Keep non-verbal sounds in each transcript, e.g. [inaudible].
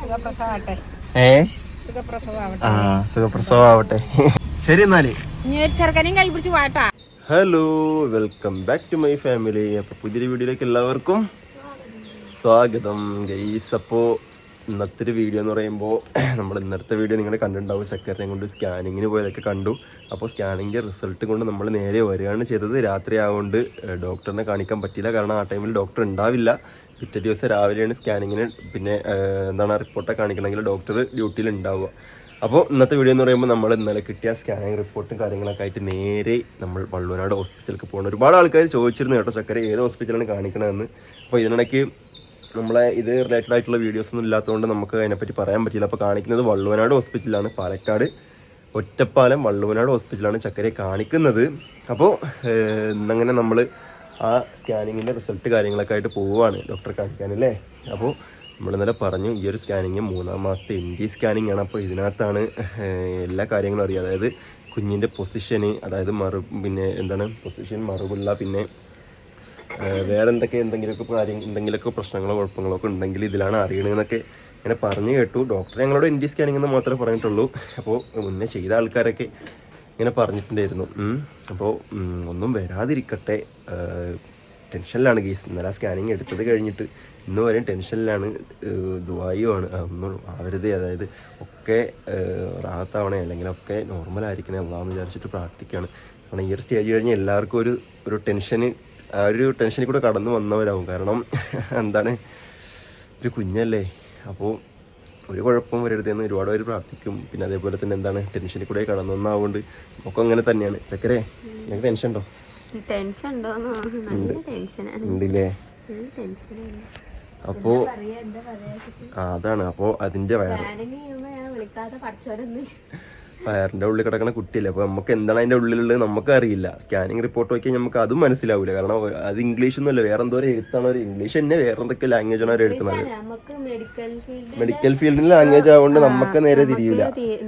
സുഖപ്രസവാവട്ടെ. ഏ? സുഖപ്രസവാവട്ടെ. ആ സുഖപ്രസവമാവട്ടെ ശരി എന്നാൽ. Hello welcome back to my family അപ്പൊ പുതിയൊരു വീഡിയോയിലേക്ക് എല്ലാവർക്കും സ്വാഗതം ഗൈസ് അപ്പോ [clears throat] ഇന്നത്തെ ഒരു വീഡിയോ എന്ന് പറയുമ്പോൾ നമ്മൾ ഇന്നത്തെ വീഡിയോ നിങ്ങൾ കണ്ടിട്ടുണ്ടാവും. ചക്കരനെ കൊണ്ട് സ്കാനിങ്ങിന് പോയതൊക്കെ കണ്ടു. അപ്പോൾ സ്കാനിങ്ങിന്റെ റിസൾട്ട് കൊണ്ട് നമ്മൾ നേരെ വരികയാണ് ചെയ്തത്. രാത്രി ആയതുകൊണ്ട് ഡോക്ടറിനെ കാണിക്കാൻ പറ്റിയില്ല. കാരണം ആ ടൈമിൽ ഡോക്ടർ ഉണ്ടാവില്ല. പിറ്റേ ദിവസം രാവിലെയാണ് സ്കാനിങ്ങിന് പിന്നെ എന്താണ് റിപ്പോർട്ടൊക്കെ കാണിക്കണമെങ്കിൽ ഡോക്ടർ ഡ്യൂട്ടിയിൽ ഉണ്ടാവുക അപ്പോൾ ഇന്നത്തെ വീഡിയോ എന്ന് പറയുമ്പോൾ നമ്മൾ ഇന്നലെ കിട്ടിയ സ്കാനിങ് റിപ്പോർട്ടും കാര്യങ്ങളൊക്കെ ആയിട്ട് നേരെ നമ്മൾ വള്ളുവനാട് ഹോസ്പിറ്റലിലേക്ക് പോകണം. ഒരുപാട് ആൾക്കാർ ചോദിച്ചിരുന്നു കേട്ടോ ചക്കര ഏത് ഹോസ്പിറ്റലാണ് കാണിക്കണമെന്ന് അപ്പോൾ ഇതിനിടയ്ക്ക് നമ്മളെ ഇത് റിലേറ്റഡ് ആയിട്ടുള്ള വീഡിയോസ് ഒന്നും ഇല്ലാത്തതുകൊണ്ട് നമുക്ക് അതിനെപ്പറ്റി പറയാൻ പറ്റില്ല അപ്പോൾ കാണിക്കുന്നത് വള്ളുവനാട് ഹോസ്പിറ്റലാണ് പാലക്കാട് ഒറ്റപ്പാലം വള്ളുവനാട് ഹോസ്പിറ്റലാണ് ചക്കരയെ കാണിക്കുന്നത്. അപ്പോൾ ഇന്നങ്ങനെ നമ്മൾ ആ സ്കാനിങ്ങിന്റെ റിസൾട്ട് കാര്യങ്ങളൊക്കെ ആയിട്ട് പോവുകയാണ് ഡോക്ടറെ കാണിക്കാനല്ലേ? അപ്പോൾ നമ്മൾ ഇന്നലെ പറഞ്ഞു ഈ ഒരു സ്കാനിങ് മൂന്നാം മാസത്തെ എൻ ഡി സ്കാനിങ് ആണ്. അപ്പോൾ ഇതിനകത്താണ് എല്ലാ കാര്യങ്ങളും അറിയുക. അതായത് കുഞ്ഞിന്റെ പൊസിഷന് അതായത് മറു പിന്നെ എന്താണ് പൊസിഷൻ മറുപിള്ള പിന്നെ വേറെ എന്തൊക്കെ എന്തെങ്കിലുമൊക്കെ കാര്യം എന്തെങ്കിലുമൊക്കെ പ്രശ്നങ്ങളോ കുഴപ്പങ്ങളോ ഒക്കെ ഉണ്ടെങ്കിൽ ഇതിലാണ് അറിയണമെന്നൊക്കെ ഇങ്ങനെ പറഞ്ഞു കേട്ടു. ഡോക്ടർ ഞങ്ങളോട് എൻ ഡി സ്കാനിങ് എന്ന് മാത്രമേ പറഞ്ഞിട്ടുള്ളൂ. അപ്പോൾ മുന്നേ ചെയ്ത ആൾക്കാരൊക്കെ ഇങ്ങനെ പറഞ്ഞിട്ടുണ്ടായിരുന്നു. അപ്പോൾ ഒന്നും വരാതിരിക്കട്ടെ. ടെൻഷനിലാണ് കേസ് ഇന്നലെ സ്കാനിങ് എടുത്തത് കഴിഞ്ഞിട്ട് ഇന്ന് വരെയും ടെൻഷനിലാണ് ദുബായുമാണ് ഒന്നും ആവരുത്. അതായത് ഒക്കെ റാത്താവണേ അല്ലെങ്കിൽ ഒക്കെ നോർമൽ നോർമലായിരിക്കണേ അള്ളാന്ന് വിചാരിച്ചിട്ട് പ്രാർത്ഥിക്കുകയാണ് കാരണം ഈ ഒരു സ്റ്റേജ് കഴിഞ്ഞ് എല്ലാവർക്കും ഒരു ഒരു ടെൻഷന് ആ ഒരു ടെൻഷനിൽ കൂടെ കടന്നു വന്നവരാകും കാരണം എന്താണ്? ഒരു കുഞ്ഞല്ലേ. അപ്പോൾ ഒരു കുഴപ്പവും വരരുതെന്ന് ഒരുപാട് പേര് പ്രാർത്ഥിക്കും. പിന്നെ അതേപോലെ തന്നെ എന്താണ് ടെൻഷനിൽ കൂടെ കടന്നു വന്നാവുകൊണ്ട് നമുക്ക് അങ്ങനെ തന്നെയാണ്. ചക്കരെ ഞങ്ങൾക്ക് ടെൻഷൻ ഉണ്ടോ? ടെൻഷൻ ഉണ്ടല്ലേ? അപ്പോ അതാണ്. അപ്പോ അതിന്റെ വയറ് വയറിന്റെ ഉള്ളിൽ കിടക്കുന്ന കുട്ടിയല്ലേ? അപ്പൊ നമുക്ക് എന്താണ് അതിന്റെ ഉള്ളിലുള്ളത് നമുക്ക് അറിയില്ല. സ്കാനിങ് റിപ്പോർട്ട് നോക്കിയാൽ നമുക്ക് അതും മനസ്സിലാവില്ല കാരണം അത് ഇംഗ്ലീഷ് ഒന്നുമല്ല. വേറെ എന്തോ എഴുത്താണ് ഒരു ഇംഗ്ലീഷ് തന്നെ വേറെ എന്തൊക്കെ ലാംഗ്വേജ് ആണ് അവർ എഴുത്തുന്നത് മെഡിക്കൽ ഫീൽഡ് മെഡിക്കൽ ഫീൽഡിൽ ലാംഗ്വേജ് ആവുകൊണ്ട് നമുക്ക് നേരെ തിരിയില്ല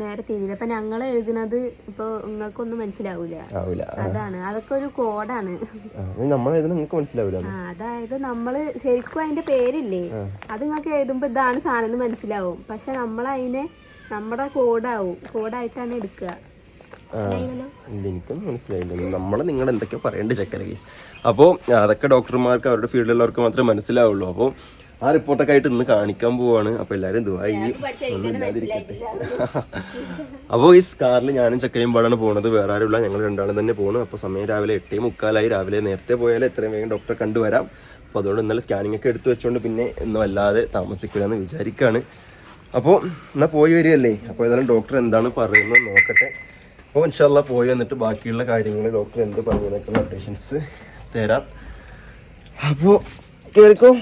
നേരെ തിരിയില്ല ഇപ്പൊ ഞങ്ങൾ എഴുതുന്നത് ഇപ്പൊ നിങ്ങൾക്കൊന്നും മനസ്സിലാവില്ല ആവില്ല അതാണ്. അതൊക്കെ ഒരു കോഡാണ്. നമ്മൾ എഴുതുന്നത് നിങ്ങൾക്ക് മനസ്സിലാവില്ല അതായത് നമ്മൾ ശരിക്കും അതിന്റെ പേരില്ലേ? അത് നിങ്ങൾക്ക് എഴുതുമ്പോ ഇതാണ് സാധനം മനസ്സിലാവും. പക്ഷെ നമ്മൾ അതിനെ നമ്മുടെ കോഡാവും. കോഡായിട്ടാണ് എടുക്കുക. എനിക്കും എനിക്കൊന്നും മനസ്സിലായില്ല നമ്മൾ നിങ്ങൾ എന്തൊക്കെയോ പറയേണ്ട ചക്കര കേസ് അപ്പോ അതൊക്കെ ഡോക്ടർമാർക്ക് അവരുടെ ഫീൽഡിലുള്ളവർക്ക് മാത്രമേ മനസ്സിലാവുള്ളൂ. അപ്പോൾ ആ റിപ്പോർട്ടൊക്കെ ആയിട്ട് ഇന്ന് കാണിക്കാൻ പോവാണ്. അപ്പോൾ എല്ലാരും ദുബായി ഒന്നും ഇല്ലാതിരിക്കട്ടെ. അപ്പോൾ ഈ കാറിൽ ഞാനും ചക്കരയും പാടാണ് പോകുന്നത് വേറെ ആരുമില്ല. ഞങ്ങൾ രണ്ടാളും തന്നെ പോകണം അപ്പോൾ സമയം രാവിലെ എട്ടേ മുക്കാലായി. രാവിലെ നേരത്തെ പോയാൽ എത്രയും വേഗം ഡോക്ടറെ കണ്ടുവരാം. അപ്പോൾ അതുകൊണ്ട് ഇന്നലെ സ്കാനിങ് ഒക്കെ എടുത്തു വെച്ചുകൊണ്ട് പിന്നെ ഒന്നും അല്ലാതെ താമസിക്കില്ല എന്ന് വിചാരിക്കുകയാണ് അപ്പോൾ എന്നാൽ പോയി വരികയല്ലേ? അപ്പോൾ ഏതായാലും ഡോക്ടർ എന്താണ് പറയുന്നത് നോക്കട്ടെ. അപ്പോൾ ഇൻഷാല്ല പോയി വന്നിട്ട് ബാക്കിയുള്ള കാര്യങ്ങൾ ഡോക്ടർ എന്ത് പറഞ്ഞതിനൊക്കെയുള്ള അപ്ഡേഷൻസ് തരാം. അപ്പോൾ കേൾക്കും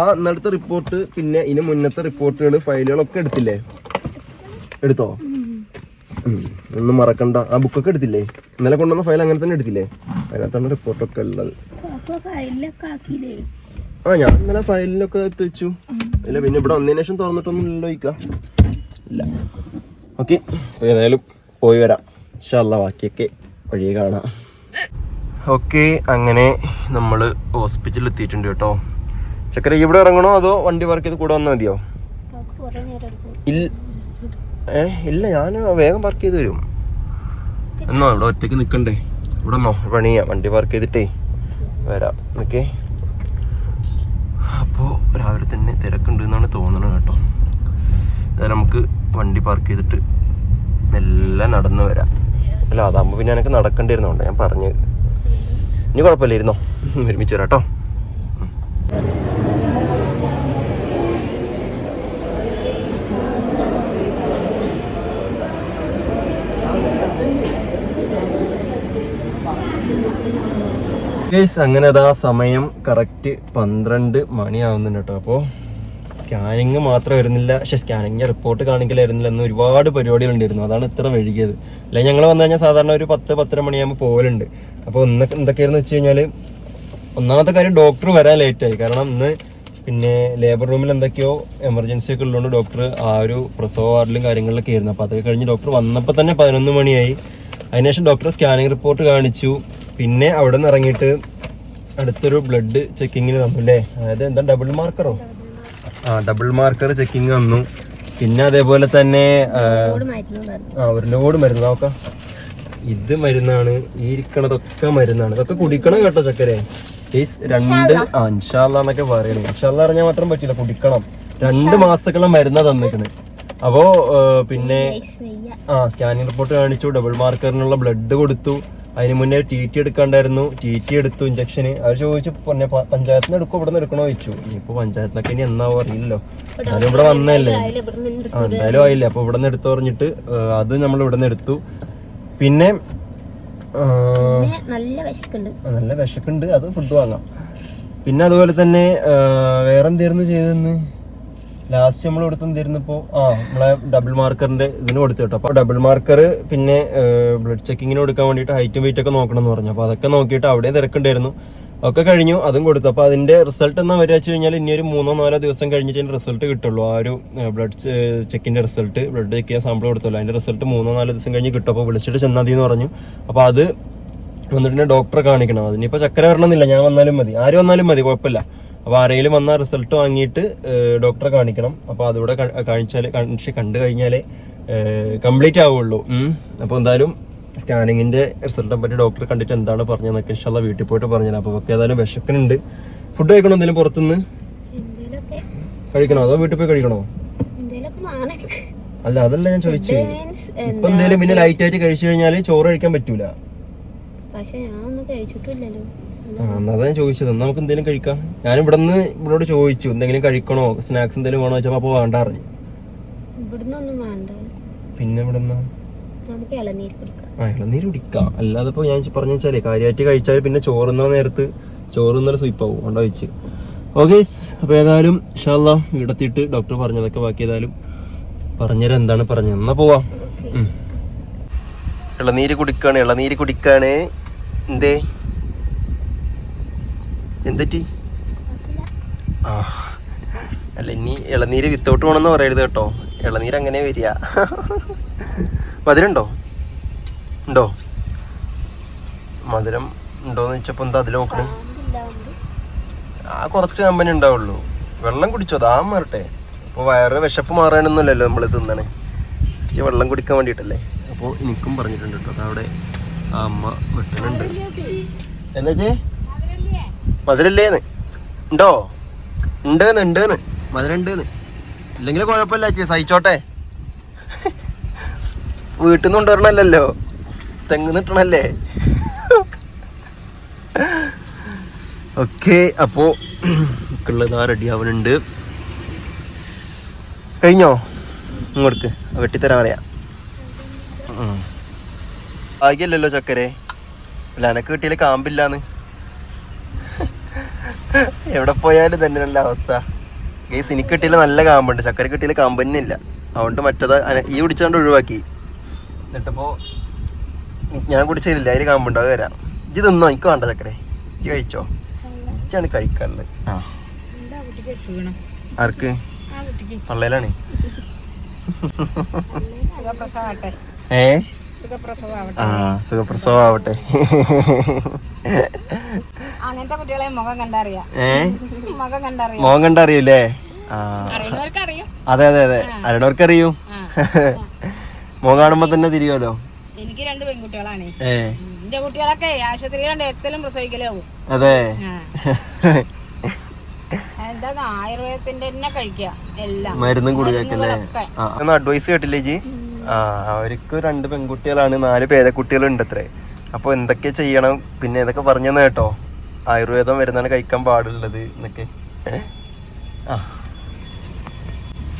ആ ഇന്നടുത്ത റിപ്പോർട്ട് പിന്നെ ഇതിന് മുന്നത്തെ റിപ്പോർട്ടുകൾ ഫയലുകളൊക്കെ എടുത്തില്ലേ? എടുത്തോ? ഒന്നും മറക്കണ്ട. ആ ബുക്കൊക്കെ എടുത്തില്ലേ? ഇന്നലെ കൊണ്ടുവന്ന ഫയൽ അങ്ങനെ തന്നെ എടുത്തില്ലേ? അതിനകത്താണ് റിപ്പോർട്ടൊക്കെ ഉള്ളത്. ആ ഞാൻ ഇന്നലെ ഫയലിലൊക്കെ എടുത്ത് വെച്ചു. ഇല്ല പിന്നെ ഇവിടെ വന്നതിന് ശേഷം തുറന്നിട്ടൊന്നും ഇല്ലല്ലോ ഇല്ല. ഓക്കെ അപ്പോൾ ഏതായാലും പോയി വരാം. ഇൻഷാല്ല ബാക്കിയൊക്കെ വഴിയെ കാണാം. ഓക്കെ അങ്ങനെ നമ്മൾ ഹോസ്പിറ്റലിൽ എത്തിയിട്ടുണ്ട് കേട്ടോ. ചക്കര ഇവിടെ ഇറങ്ങണോ അതോ വണ്ടി വർക്ക് ചെയ്ത് കൂടെ വന്നാൽ മതിയോ? ഇല്ല ഏ ഇല്ല ഞാൻ വേഗം വർക്ക് ചെയ്ത് വരും. എന്നോ ഇവിടെ ഒറ്റയ്ക്ക് നിൽക്കണ്ടേ ഇവിടെ നിന്നോ പണി ചെയ്യാം വണ്ടി വർക്ക് ചെയ്തിട്ടേ വരാം. ഓക്കെ. രാവിലെ തന്നെ തിരക്കുണ്ട് എന്നാണ് തോന്നുന്നത് കേട്ടോ. നമുക്ക് വണ്ടി പാർക്ക് ചെയ്തിട്ട് മെല്ലെ നടന്നു വരാം. അല്ല അതാകുമ്പോൾ പിന്നെ എനിക്ക് നടക്കേണ്ടിയിരുന്നോണ്ട് ഞാൻ പറഞ്ഞു. ഇനി കുഴപ്പമില്ലായിരുന്നോ [laughs] ഒരുമിച്ച് വരാം കേട്ടോ. ഗൈസ് അങ്ങനെ അതാ സമയം കറക്റ്റ് പന്ത്രണ്ട് മണിയാവുന്നുണ്ട് കേട്ടോ. അപ്പോൾ സ്കാനിങ് മാത്രം വരുന്നില്ല. പക്ഷെ സ്കാനിങ് റിപ്പോർട്ട് കാണിക്കലായിരുന്നില്ല എന്ന് ഒരുപാട് പരിപാടികളുണ്ടായിരുന്നു അതാണ് ഇത്ര വഴുകിയത് അല്ലെങ്കിൽ ഞങ്ങൾ വന്നു കഴിഞ്ഞാൽ സാധാരണ ഒരു പത്ത് പത്തര മണിയാകുമ്പോൾ പോകലുണ്ട് അപ്പോൾ ഒന്ന് എന്തൊക്കെയായിരുന്നു വെച്ച് കഴിഞ്ഞാൽ ഒന്നാമത്തെ കാര്യം ഡോക്ടർ വരാൻ ലേറ്റായി കാരണം ഇന്ന് പിന്നെ ലേബർ റൂമിൽ എന്തൊക്കെയോ എമർജൻസി ഒക്കെ ഉള്ളതുകൊണ്ട് ഡോക്ടർ ആ ഒരു പ്രസവ വാർഡിലും കാര്യങ്ങളിലൊക്കെ ആയിരുന്നു. അപ്പോൾ അതൊക്കെ കഴിഞ്ഞ് ഡോക്ടർ വന്നപ്പോൾ തന്നെ പതിനൊന്ന് മണിയായി. അതിനുശേഷം ഡോക്ടർ സ്കാനിങ് റിപ്പോർട്ട് കാണിച്ചു. പിന്നെ അവിടെ നിന്ന് ഇറങ്ങിയിട്ട് അടുത്തൊരു ബ്ലഡ് ചെക്കിങ്ങിന് തന്നു അല്ലേ അതായത് എന്താ ഡബിൾ മാർക്കറോ ആ ഡബിൾ മാർക്കർ ചെക്കിങ് വന്നു. പിന്നെ അതേപോലെ തന്നെ ആ, ആ ഒരു ലോഡ് മരുന്ന് നോക്കാം. ഇത് മരുന്നാണ് ഈ ഇരിക്കണതൊക്കെ മരുന്നാണ്. ഇതൊക്കെ കുടിക്കണം കേട്ടോ ചക്കരെ. പ്ലീസ് രണ്ട് ആ ഇൻഷാല്ല എന്നൊക്കെ പറയണേ. ഇൻഷാല്ല അറിഞ്ഞാൽ മാത്രം പറ്റില്ല കുടിക്കണം. രണ്ട് മാസത്തേക്കുള്ള മരുന്നാ തന്നിക്കണ് അപ്പോ പിന്നെ ആ സ്കാനിങ് റിപ്പോർട്ട് കാണിച്ചു ഡബിൾ മാർക്കറിനുള്ള ബ്ലഡ് കൊടുത്തു. അതിന് മുന്നേ ടി ടി എടുക്കാണ്ടായിരുന്നു. ടി ടി എടുത്തു ഇഞ്ചക്ഷന് അവർ ചോദിച്ചു പിന്നെ പഞ്ചായത്തിൽ നിന്ന് എടുക്കും? ഇവിടെ നിന്ന് എടുക്കണോ? ചോദിച്ചു. ഇനിയിപ്പോ പഞ്ചായത്തിനൊക്കെ ഇനി എന്നാവോ അറിയില്ലല്ലോ. എന്നാലും ഇവിടെ വന്നല്ലേ ആ എന്തായാലും ആയില്ലേ. അപ്പൊ ഇവിടെ നിന്ന് എടുത്തു പറഞ്ഞിട്ട് അത് നമ്മൾ ഇവിടെ നിന്ന് എടുത്തു. പിന്നെ നല്ല വിശക്കുണ്ട്. നല്ല വിശക്കുണ്ട്. അത് ഫുഡ് വാങ്ങാം. പിന്നെ അതുപോലെ തന്നെ വേറെന്തായിരുന്നു ചെയ്തതെന്ന്? ലാസ്റ്റ് നമ്മൾ കൊടുത്ത് എന്തായിരുന്നു ആ നമ്മളെ ഡബിൾ മാർക്കറിന്റെ ഇതിന് കൊടുത്തു കേട്ടോ. അപ്പോൾ ഡബിൾ മാർക്കർ പിന്നെ ബ്ലഡ് ചെക്കിങ്ങിന് കൊടുക്കാൻ വേണ്ടിട്ട് ഹൈറ്റും വെയിറ്റ് ഒക്കെ നോക്കണം എന്ന് പറഞ്ഞു. അപ്പോൾ അതൊക്കെ നോക്കിയിട്ട് അവിടെ തിരക്കുണ്ടായിരുന്നു. ഒക്കെ കഴിഞ്ഞു അതും കൊടുത്തു. അപ്പോൾ അതിന്റെ റിസൾട്ട് എന്നാ വരിക വെച്ച് കഴിഞ്ഞാൽ ഇനി ഒരു മൂന്നോ നാലോ ദിവസം കഴിഞ്ഞിട്ട് അതിന്റെ റിസൾട്ട് കിട്ടുള്ളൂ. ആ ഒരു ബ്ലഡ് ചെക്കിന്റെ റിസൾട്ട് ബ്ലഡ് ചെക്ക് ചെയ്യാൻ സാമ്പിൾ കൊടുത്തല്ലോ അതിന്റെ റിസൾട്ട് മൂന്നോ നാലോ ദിവസം കഴിഞ്ഞ് കിട്ടും. അപ്പോൾ വിളിച്ചിട്ട് ചെന്നാൽ മതി എന്ന് പറഞ്ഞു. അപ്പോൾ അത് വന്നിട്ട് ഡോക്ടറെ കാണിക്കണം. അതിനിപ്പോ ചക്കര വരണമെന്നില്ല. ഞാൻ വന്നാലും മതി. ആര് വന്നാലും മതി. കുഴപ്പമില്ല. അപ്പോൾ ആരെങ്കിലും വന്നാൽ റിസൾട്ട് വാങ്ങിയിട്ട് ഡോക്ടറെ കാണിക്കണം. അപ്പോൾ അതുകൂടെ ക- കാണിച്ചാൽ കാണിച്ച് കണ്ടു കഴിഞ്ഞാലേ കംപ്ലീറ്റ് ആവുള്ളൂ. അപ്പോൾ എന്തായാലും സ്കാനിങ്ങിന്റെ റിസൾട്ടിനെ പറ്റി ഡോക്ടർ കണ്ടിട്ട് എന്താണ് പറഞ്ഞതെന്നൊക്കെ ഇഷ്ടമുള്ള വീട്ടിൽ പോയിട്ട് പറഞ്ഞു അപ്പോൾ ഒക്കെ ഏതായാലും വിശക്കുന്നുണ്ട്. ഫുഡ് കഴിക്കണോ എന്തെങ്കിലും പുറത്തുനിന്ന്? എന്തേലൊക്കെ. കഴിക്കണോ? അതോ വീട്ടിൽ പോയി കഴിക്കണോ? അല്ല അതല്ല ഞാൻ ചോദിച്ചു. ഇപ്പൊ എന്തേലും പിന്നെ ലൈറ്റ് ആയിട്ട് കഴിച്ചു കഴിഞ്ഞാൽ ചോറ് കഴിക്കാൻ പറ്റൂല. പക്ഷെ ഞാൻ ഒന്നും കഴിച്ചിട്ടില്ലല്ലോ. എന്നാ ഞാൻ ചോദിച്ചത്. എന്നാ നമുക്ക് എന്തെങ്കിലും കഴിക്കാം? ഞാൻ ഇവിടെ നിന്ന് ഇവളോട് ചോദിച്ചു എന്തെങ്കിലും കഴിക്കണോ? സ്നാക്സ് എന്തെങ്കിലും വേണോ? വെച്ചപ്പോ അപ്പൊ വേണ്ട അറിഞ്ഞു പിന്നെ ഇവിടെ ആ ഇളനീര് കുടിക്കാം. അല്ലാതെ ഇപ്പൊ ഞാൻ പറഞ്ഞു വെച്ചാലേ കാര്യമായിട്ട് കഴിച്ചാൽ പിന്നെ ചോറുന്ന നേരത്ത് ചോറുന്ന സ്വീപ്പാവും കൊണ്ടാ വെച്ച് ഓക്കെ അപ്പൊ ഏതായാലും ഇഷാല്ല വീടെത്തിയിട്ട് ഡോക്ടർ പറഞ്ഞതൊക്കെ ബാക്കി ഏതായാലും പറഞ്ഞുതരാം എന്താണ് പറഞ്ഞത് എന്നാ പോവാം. ഇളനീര് കുടിക്കാണ് ഇളനീര് കുടിക്കാണ്. എന്തേ? എന്തെറ്റി ആ അല്ല ഇനി ഇളനീര് വിത്തോട്ട് വേണമെന്ന് പറയരുത് കേട്ടോ. ഇളനീര് അങ്ങനെ വരിക. മധുരണ്ടോ ഉണ്ടോ? ഉണ്ടോ മധുരം ഉണ്ടോന്ന് വെച്ചപ്പോ എന്താ അതിൽ നോക്കണേ? ആ കുറച്ച് കമ്പനി ഉണ്ടാവുള്ളൂ. വെള്ളം കുടിച്ചോ? ദാ മാറട്ടെ. അപ്പോൾ വയറ് വിശപ്പ് മാറാനൊന്നുമല്ലല്ലോ നമ്മൾ തിന്നണേ. ജസ്റ്റ് വെള്ളം കുടിക്കാൻ വേണ്ടിയിട്ടല്ലേ? അപ്പോൾ എനിക്കും പറഞ്ഞിട്ടുണ്ട് കേട്ടോ. അതവിടെ ആ അമ്മ വെട്ടണുണ്ട് എന്താ ചേ മധുരല്ലേന്ന്. ഉണ്ടോ? ഉണ്ടെന്ന് ഉണ്ടെന്ന്. മധുരം ഇല്ലെങ്കിൽ കുഴപ്പമില്ല ചേച്ചി സഹിച്ചോട്ടെ. വീട്ടിൽ നിന്ന് കൊണ്ടുവരണല്ലോ തെങ്ങ് നിട്ടണല്ലേ? ഓക്കെ അപ്പോ ഉള്ളത് റെഡി ആവുന്നുണ്ട് കഴിഞ്ഞോ? ഇങ്ങോട്ട് വെട്ടിത്തരാൻ പറയാം. ഭാഗ്യല്ലല്ലോ ചക്കരെ. അല്ല എനക്ക് കിട്ടിയാൽ കാമ്പില്ലാന്ന്. എവിടെ പോയാലും തന്നെ നല്ല അവസ്ഥ. ഗൈസ് എനിക്ക് കിട്ടിയില്ല നല്ല കാമ്പുണ്ട്. ചക്കര കിട്ടിയില്ല കാമ്പന്നെ ഇല്ല. അതുകൊണ്ട് മറ്റത് ഈ കുടിച്ചോണ്ട് ഒഴിവാക്കി. എന്നിട്ടപ്പോ ഞാൻ കുടിച്ചില്ല അതിൽ കാമ്പുണ്ട്. അത് വരാം ഇജ് തിന്നോ? എനിക്ക് വേണ്ട ചക്കരെ. ഇജ് കഴിച്ചോ? ഇച്ചാണ് കഴിക്കാറുള്ളത്. ആ. ആർക്ക്? ആ കുട്ടിക്ക്. പള്ളയിലാണ് ഏ? ആ സുഖപ്രസവം ആവട്ടെ അങ്ങനത്തെ കുട്ടികളെ മുഖം കണ്ടറിയാം? മുഖം അതെ അതെ അതെ. അറിയണവർക്ക് അറിയൂ മുഖം കാണുമ്പോ തന്നെ തിരിയുമല്ലോ? എനിക്ക് രണ്ട് പെൺകുട്ടികളാണ്. ഏ. എന്റെ കുട്ടികളൊക്കെ ആശുപത്രിയിലുണ്ട് എത്തലും പ്രസവിക്കലാവും അതെ. ആയുർവേദത്തിന്റെ തന്നെ കഴിക്കുക. എല്ലാം. മരുന്നും മരുന്നുകളൊക്കെ. അഡ്വൈസ് കേട്ടില്ലേ ജി? ആ അവർക്ക് രണ്ട് പെൺകുട്ടികളാണ് നാല് പേരക്കുട്ടികളുണ്ട് അത്രേ അപ്പൊ എന്തൊക്കെ ചെയ്യണം? പിന്നെ ഇതൊക്കെ പറഞ്ഞെന്ന് കേട്ടോ. ആയുർവേദം വരുന്നാണ് കഴിക്കാൻ പാടുള്ളത് എന്നൊക്കെ. ആ.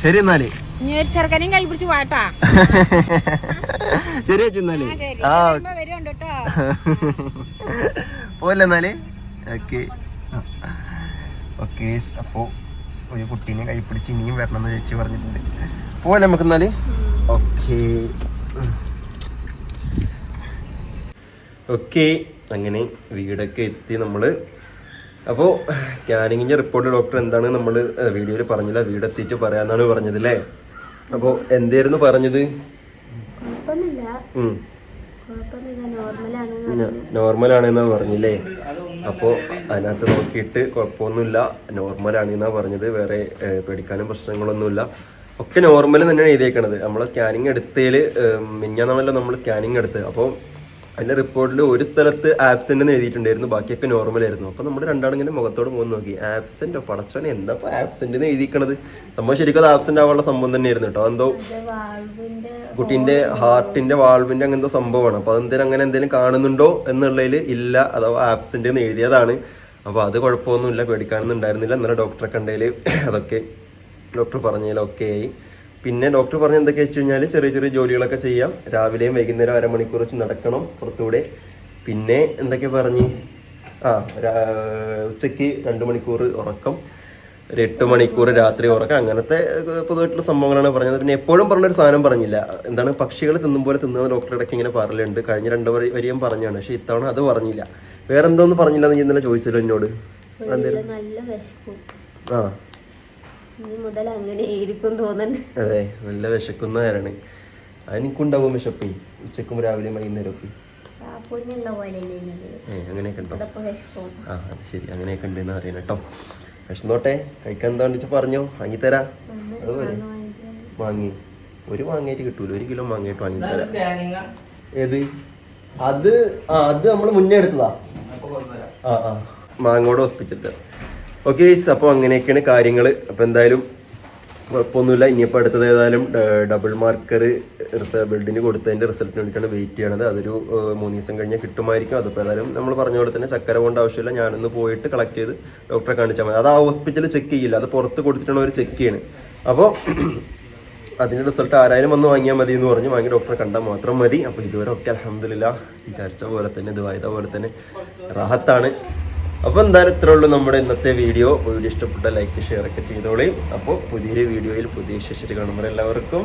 ശരി എന്നാൽ. [laughs] ശരി എന്നാൽ. ആ പോലെ [laughs] എന്നാൽ? ഓക്കെ. ഓക്കെ അപ്പോ ഒരു കുട്ടീനെ കൈപ്പിടിച്ച് ഇനിയും വരണം എന്ന് ചേച്ചി പറഞ്ഞിട്ടുണ്ട്. പോലെ നമുക്ക് എന്നാൽ? ഓക്കെ. ഓക്കെ അങ്ങനെ വീടൊക്കെ എത്തി നമ്മൾ അപ്പോൾ സ്കാനിങ്ങിന്റെ റിപ്പോർട്ട് ഡോക്ടർ എന്താണ് നമ്മൾ വീഡിയോയിൽ പറഞ്ഞില്ല വീടെത്തിയിട്ട് പറയാമെന്നാണ് പറഞ്ഞത്? അല്ലേ അപ്പോൾ എന്തായിരുന്നു പറഞ്ഞത് നോർമലാണ് എന്നാ ആണെന്നാ പറഞ്ഞില്ലേ? അപ്പോൾ അതിനകത്ത് നോക്കിയിട്ട് കുഴപ്പമൊന്നുമില്ല നോർമലാണ് എന്നാ പറഞ്ഞത് വേറെ പേടിക്കാനും പ്രശ്നങ്ങളൊന്നുമില്ല. ഒക്കെ നോർമൽ തന്നെയാണ് എഴുതിയേക്കണത്. നമ്മളെ സ്കാനിങ് എടുത്തതിൽ മിഞ്ഞാന്നാണല്ലോ നമ്മൾ സ്കാനിങ് എടുത്തത്. അപ്പോൾ അതിന്റെ റിപ്പോർട്ടിൽ ഒരു സ്ഥലത്ത് ആബ്സെന്റ് എന്ന് എഴുതിയിട്ടുണ്ടായിരുന്നു. ബാക്കിയൊക്കെ നോർമൽ ആയിരുന്നു. അപ്പോൾ നമ്മൾ രണ്ടാളിങ്ങനെ മുഖത്തോട് പോകുന്ന നോക്കി. ആബ്സെന്റോ പടച്ചോനെ എന്താ ഇപ്പോൾ ആബ്സെന്റ് എന്ന് എഴുതിക്കണത് നമ്മൾ ശരിക്കും അത് ആബ്സെന്റ് ആവാനുള്ള സംഭവം തന്നെയായിരുന്നു കേട്ടോ. എന്തോ കുട്ടീന്റെ ഹാർട്ടിന്റെ വാൾവിന്റെ അങ്ങനത്തെ സംഭവമാണ്. അപ്പോൾ അതെന്തേലും അങ്ങനെ എന്തെങ്കിലും കാണുന്നുണ്ടോ എന്നുള്ളതിൽ ഇല്ല അഥവാ ആബ്സെന്റ് എന്ന് എഴുതിയതാണ്. അപ്പോൾ അത് കുഴപ്പമൊന്നുമില്ല പേടിക്കാനൊന്നും ഉണ്ടായിരുന്നില്ല. എന്നാലും ഡോക്ടറെ കണ്ടതിൽ അതൊക്കെ ഡോക്ടർ പറഞ്ഞതിൽ ഓക്കെ ആയി. പിന്നെ ഡോക്ടർ പറഞ്ഞ എന്തൊക്കെ വെച്ച് കഴിഞ്ഞാൽ ചെറിയ ചെറിയ ജോലികളൊക്കെ ചെയ്യാം. രാവിലെയും വൈകുന്നേരം അരമണിക്കൂർ വെച്ച് നടക്കണം പുറത്തൂടെ. പിന്നെ എന്തൊക്കെ പറഞ്ഞ്? ആ ഉച്ചയ്ക്ക് രണ്ട് മണിക്കൂർ ഉറക്കം ഒരു എട്ട് മണിക്കൂർ രാത്രി ഉറക്കം. അങ്ങനത്തെ പൊതുവായിട്ടുള്ള സംഭവങ്ങളാണ് പറഞ്ഞത്. പിന്നെ എപ്പോഴും പറഞ്ഞൊരു സാധനം പറഞ്ഞില്ല. എന്താണ് പക്ഷികൾ തിന്നും പോലെ തിന്നുന്ന ഡോക്ടറെ ഇടയ്ക്ക് ഇങ്ങനെ പറയലുണ്ട് കഴിഞ്ഞ രണ്ട് വരി വരിയും പറഞ്ഞാണ്. പക്ഷെ ഇത്തവണ അത് പറഞ്ഞില്ല. വേറെന്തോന്ന് പറഞ്ഞില്ല എന്ന് ഇന്നലെ ചോദിച്ചല്ലോ എന്നോട്? ആ. മുതൽ അങ്ങനെ തോന്നുന്നു അതെ നല്ല വിശക്കുന്ന നേരാണ് എനിക്കുണ്ടാവും വിശപ്പേ. ഉച്ചക്കും രാവിലെയും ഏ അങ്ങനെയൊക്കെ ഉണ്ടോ? അതപ്പോ വിശക്കും. ആ അത് ശരി. അങ്ങനെയൊക്കെ ഉണ്ടെന്ന് അറിയണം കേട്ടോ. വിശന്നോട്ടെ. കഴിക്കാൻ എന്താണെന്ന് വെച്ചാൽ പറഞ്ഞോ. വാങ്ങിത്തരാ. അതുപോലെ വാങ്ങി. ഒരു വാങ്ങിയിട്ട് കിട്ടൂല. ഒരു കിലോ വാങ്ങിയിട്ട് വാങ്ങിത്തരാം. ഏത്? അത് ആ അത് നമ്മൾ മുന്നേ എടുത്തതാ. ആ ആ. മാങ്ങോട് ഹോസ്പിറ്റലിൽ ഓക്കെ അപ്പോൾ അങ്ങനെയൊക്കെയാണ് കാര്യങ്ങൾ അപ്പോൾ എന്തായാലും കുഴപ്പമൊന്നുമില്ല. ഇനിയിപ്പോൾ അടുത്തത് ഏതായാലും ഡബിൾ മാർക്കർ ബിൽഡിന് കൊടുത്തതിന്റെ റിസൾട്ടിന് വേണ്ടിയിട്ടാണ് വെയിറ്റ് ചെയ്യണത്. അതൊരു മൂന്ന് ദിവസം കഴിഞ്ഞാൽ കിട്ടുമായിരിക്കും. അതിപ്പോൾ ഏതായാലും നമ്മൾ പറഞ്ഞ പോലെ തന്നെ ചക്കര കൊണ്ട് ആവശ്യമില്ല. ഞാനൊന്ന് പോയിട്ട് കളക്ട് ചെയ്ത് ഡോക്ടറെ കാണിച്ചാൽ മതി. അത് ആ ഹോസ്പിറ്റലിൽ ചെക്ക് ചെയ്യില്ല. അത് പുറത്ത് കൊടുത്തിട്ടാണ് ഒരു ചെക്ക് അപ്പോൾ അതിന്റെ റിസൾട്ട് ആരായാലും വന്ന് വാങ്ങിയാൽ മതി എന്ന് പറഞ്ഞ് വാങ്ങി ഡോക്ടറെ കണ്ടാൽ മാത്രം മതി. അപ്പോൾ ഇതുവരെ ഒക്കെ അലഹമില്ല വിചാരിച്ച പോലെ തന്നെ ഇതുവായത പോലെ തന്നെ റാഹത്താണ്. അപ്പോൾ എന്തായാലും ഇത്രേ ഉള്ളൂ നമ്മുടെ ഇന്നത്തെ വീഡിയോ. വീഡിയോ ഇഷ്ടപ്പെട്ട ലൈക്ക് ഷെയർ ഒക്കെ ചെയ്തോളി. അപ്പോൾ പുതിയൊരു വീഡിയോയിൽ പുതിയ വിശേഷിച്ച് കാണുമ്പോൾ എല്ലാവർക്കും